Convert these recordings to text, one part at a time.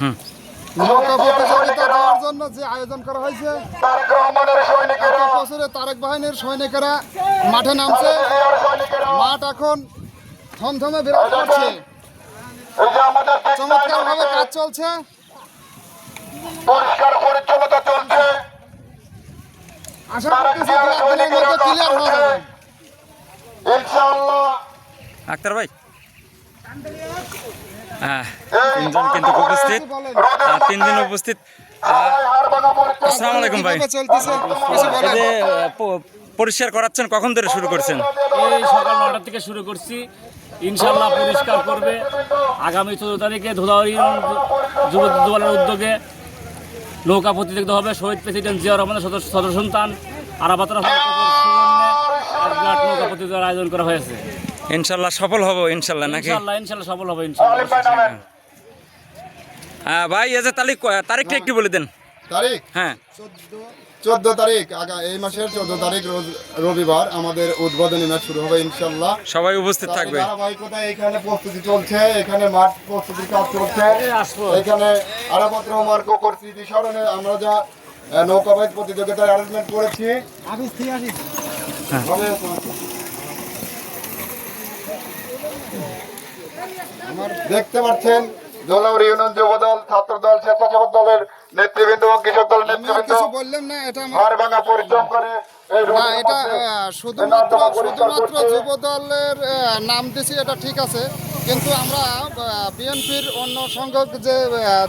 নৌকা প্রতিযোগিতা দেওয়ার জন্য যে আয়োজন করা হয়েছে বছরে তারেক বাহিনীর সৈনিকেরা মাঠে নামছে। মাঠ এখন থমথমে বিরাজ করছে। এই যে আমাদের চমৎকার ভাবে কাজ চলছে। পরিষ্কার পরিচ্ছন্নতা চলছে। আশা করতেছি দু একদিনের মধ্যে ক্লিয়ার ইনশাআল্লাহ। আক্তার ভাই তিনজন কিন্তু উপস্থিত। আহ, তিন দিন উপস্থিত আসসালামু আলাইকুম ভাই। পরিষ্কার করাচ্ছেন কখন ধরে শুরু করছেন? এই সকাল নটা থেকে শুরু করছি। ইনশাল্লাহ পরিষ্কার করবে। আগামী চোদ্দ তারিখে ধুলাউড়ি যুব দলের উদ্যোগে নৌকা প্রতিযোগিতা হবে। শহীদ প্রেসিডেন্ট জিয়া রহমানের সদস্য সদস্য সন্তান আরাবাতার বিরাট নৌকা প্রতিযোগিতার আয়োজন করা হয়েছে। ইনশাল্লাহ সফল হব ইনশাল্লাহ নাকি? ইনশাল্লাহ ইনশাল্লাহ সফল হবে ইনশাল্লাহ। হ্যাঁ ভাই এই যে তারিখ তারিখটা একটু বলে দেন। তারিখ? হ্যাঁ। চোদ্দ তারিখ আগা এই মাসের চোদ্দ তারিখ রবিবার আমাদের উদ্বোধনী ম্যাচ শুরু হবে ইনশাল্লাহ। সবাই উপস্থিত থাকবে। ধারাবাহিকতায় এখানে প্রস্তুতি চলছে এখানে মাঠ প্রস্তুতির কাজ চলছে। এখানে আরাপত রহমান কোকর স্মৃতি স্মরণে আমরা যা নৌকাবাজ প্রতিযোগিতার অ্যারেঞ্জমেন্ট করেছি। দেখতে পাচ্ছেন জলাউর ইউনিয়ন যুব দল ছাত্র দল স্বেচ্ছাসেবক দলের নেতৃবৃন্দ এবং কৃষক দলের নেতৃবৃন্দ। বললাম না এটা আমার ভাঙা পরিশ্রম করে না এটা শুধুমাত্র শুধুমাত্র যুব দলের নাম দিছি এটা ঠিক আছে। কিন্তু আমরা বিএনপির অন্য সংখ্যক যে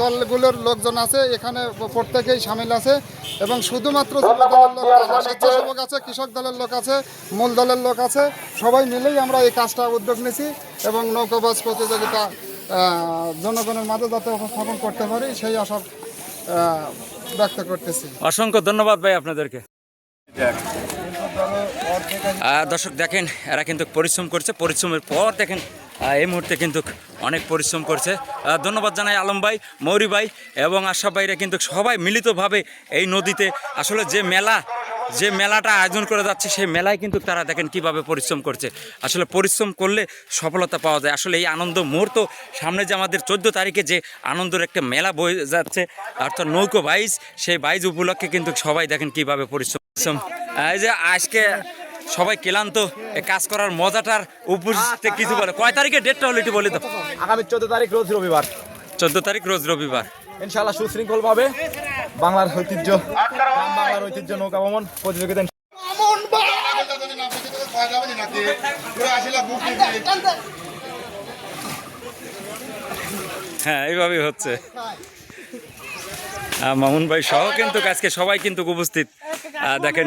দলগুলোর লোকজন আছে এখানে প্রত্যেকেই সামিল আছে। এবং শুধুমাত্র লোক স্বেচ্ছাসেবক আছে কৃষক দলের লোক আছে মূল দলের লোক আছে সবাই মিলেই আমরা এই কাজটা উদ্যোগ নিয়েছি এবং নৌকাবাজ প্রতিযোগিতা জনগণের মাঝে যাতে উপস্থাপন করতে পারি সেই আশা ব্যক্ত করতেছি। অসংখ্য ধন্যবাদ ভাই আপনাদেরকে। দর্শক দেখেন এরা কিন্তু পরিশ্রম করছে পরিশ্রমের পর দেখেন এই মুহূর্তে কিন্তু অনেক পরিশ্রম করছে। ধন্যবাদ জানাই আলম ভাই, মৌরি ভাই এবং আশাফ ভাইরা কিন্তু সবাই মিলিতভাবে এই নদীতে আসলে যে মেলা, যে মেলাটা আয়োজন করে যাচ্ছে সেই মেলায় কিন্তু তারা দেখেন কীভাবে পরিশ্রম করছে। আসলে পরিশ্রম করলে সফলতা পাওয়া যায়। আসলে এই আনন্দ মুহূর্ত সামনে যে আমাদের চোদ্দ তারিখে যে আনন্দের একটা মেলা বয়ে যাচ্ছে অর্থাৎ নৌকো বাইজ সেই বাইজ উপলক্ষে কিন্তু সবাই দেখেন কীভাবে পরিশ্রম। এই যে আজকে সবাই ক্লান্ত কাজ করার মজাটার উপস্থিত কিছু বলে। কয় তারিখে ডেটটা হলো একটু বলে তো আগামী চোদ্দ তারিখ রোজ রবিবার। চোদ্দ তারিখ রোজ রবিবার। ইনশাআল্লাহ সুশৃঙ্খল ভাবে বাংলার ঐতিহ্য বাংলার ঐতিহ্য নৌকা ভ্রমণ প্রতিযোগিতা হ্যাঁ এইভাবেই হচ্ছে। মামুন ভাই সহ কিন্তু আজকে সবাই কিন্তু উপস্থিত। দেখেন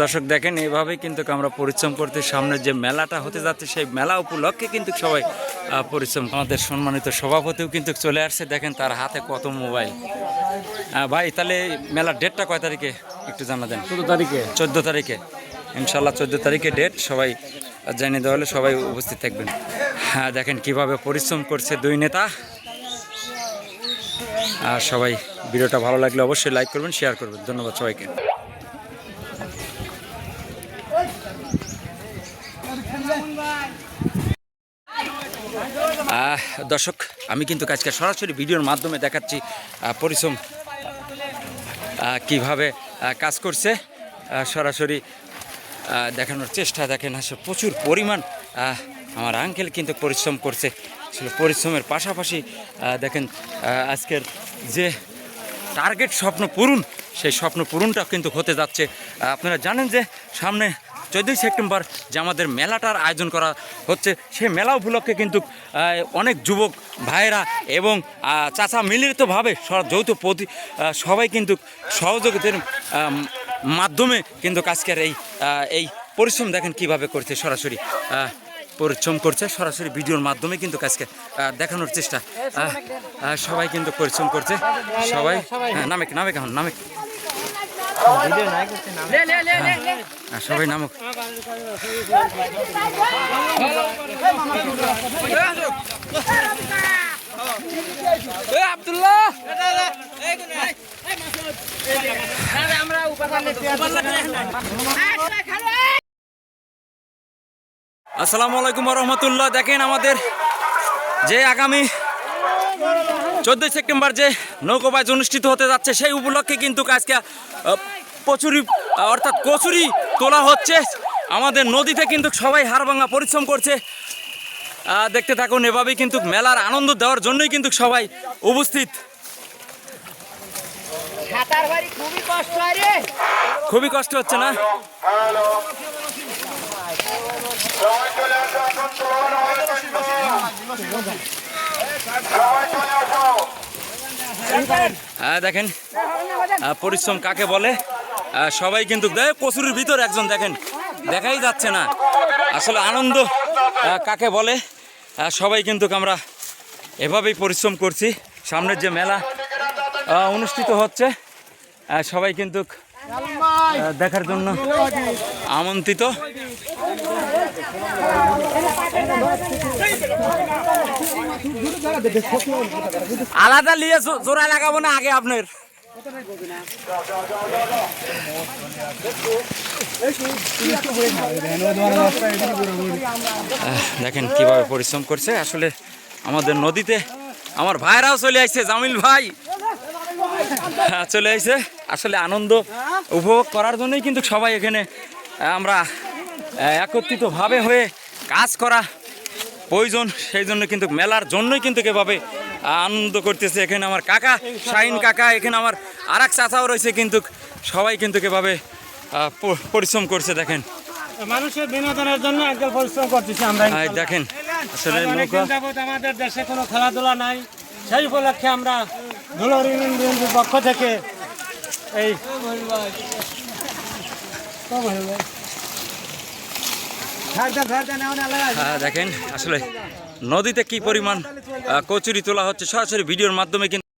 দর্শক দেখেন এইভাবেই কিন্তু আমরা পরিশ্রম করতে সামনে যে মেলাটা হতে যাচ্ছে সেই মেলা উপলক্ষে কিন্তু সবাই পরিশ্রম আমাদের সম্মানিত সভাপতিও কিন্তু চলে আসছে দেখেন তার হাতে কত মোবাইল। ভাই তাহলে মেলার ডেটটা কয় তারিখে? একটু জানা দেন। চোদ্দ তারিখে। চোদ্দ তারিখে। ইনশাল্লাহ চোদ্দ তারিখে ডেট সবাই জানিয়ে দেওয়া হলে সবাই উপস্থিত থাকবেন। হ্যাঁ দেখেন কীভাবে পরিশ্রম করছে দুই নেতা। আর সবাই ভিডিওটা ভালো লাগলে অবশ্যই লাইক করবেন শেয়ার করবেন। ধন্যবাদ সবাইকে। দর্শক, আমি কিন্তু আজকে সরাসরি ভিডিওর মাধ্যমে দেখাচ্ছি পরিশ্রম কীভাবে কাজ করছে। সরাসরি দেখানোর চেষ্টা দেখেন আসলে প্রচুর পরিমাণ আমার আঙ্কেল কিন্তু পরিশ্রম করছে। আসলে পরিশ্রমের পাশাপাশি দেখেন আজকের যে টার্গেট স্বপ্ন পূরণ, সেই স্বপ্ন পূরণটা কিন্তু হতে যাচ্ছে। আপনারা জানেন যে সামনে চোদ্দোই সেপ্টেম্বর যে আমাদের মেলাটার আয়োজন করা হচ্ছে, সেই মেলা উপলক্ষে কিন্তু অনেক যুবক ভাইয়েরা এবং চাচা মিলিতভাবে স- যৌথ প্রতি সবাই কিন্তু সহযোগিতার মাধ্যমে কিন্তু আজকের এই এই পরিশ্রম দেখেন কীভাবে করছে সরাসরি। পরিশ্রম করছে সরাসরি ভিডিওর মাধ্যমে কিন্তু আজকে আহ, দেখানোর চেষ্টা। সবাই কিন্তু পরিশ্রম করছে। সবাই হ্যাঁ নামে নামে কেমন নামে হ্যাঁ, সবাই নামুক। আসসালামু আলাইকুম রহমতুল্লাহ দেখেন আমাদের যে আগামী চোদ্দোই সেপ্টেম্বর যে নৌকোবাজ অনুষ্ঠিত হতে যাচ্ছে সেই উপলক্ষে কিন্তু আজকে প্রচুরি অর্থাৎ কচুরি তোলা হচ্ছে। আমাদের নদীতে কিন্তু সবাই হাড়ভাঙা পরিশ্রম করছে। দেখতে থাকুন এভাবেই কিন্তু মেলার আনন্দ দেওয়ার জন্যই কিন্তু সবাই উপস্থিত। খুবই কষ্ট হচ্ছে না? হ্যাঁ দেখেন পরিশ্রম কাকে বলে? সবাই কিন্তু কচুরির ভিতর একজন দেখেন, দেখাই যাচ্ছে না। আসলে আনন্দ কাকে বলে? সবাই কিন্তু আমরা এভাবেই পরিশ্রম করছি। সামনের যে মেলা অনুষ্ঠিত হচ্ছে সবাই কিন্তু দেখার জন্য আমন্ত্রিত। আলাদা নিয়ে জোড়া লাগাবো না আগে আপনার। দেখেন কীভাবে পরিশ্রম করছে। আসলে আমাদের নদীতে আমার ভাইরাও চলে আসছে জামিল ভাই। চলে আসছে আসলে আনন্দ উপভোগ করার জন্যই কিন্তু সবাই এখানে আমরা একত্রিতভাবে হয়ে কাজ করা প্রয়োজন সেই জন্য কিন্তু মেলার জন্যই কিন্তু এভাবে আনন্দ করতেছে। এখানে আমার কাকা শাহিন কাকা এখানে আমার আর এক চাচাও রয়েছে কিন্তু সবাই কিন্তু এভাবে পরিশ্রম করছে দেখেন। মানুষের বিনোদনের জন্য একদম পরিশ্রম করতেছি আমরা দেখেন আসলে আমাদের দেশে কোনো খেলাধুলা নাই। সেই উপলক্ষে আমরা ধুলোর পক্ষ থেকে এই হ্যাঁ, দেখেন আসলে নদীতে কি পরিমাণ কচুরি তোলা হচ্ছে সরাসরি ভিডিওর মাধ্যমে কিন্তু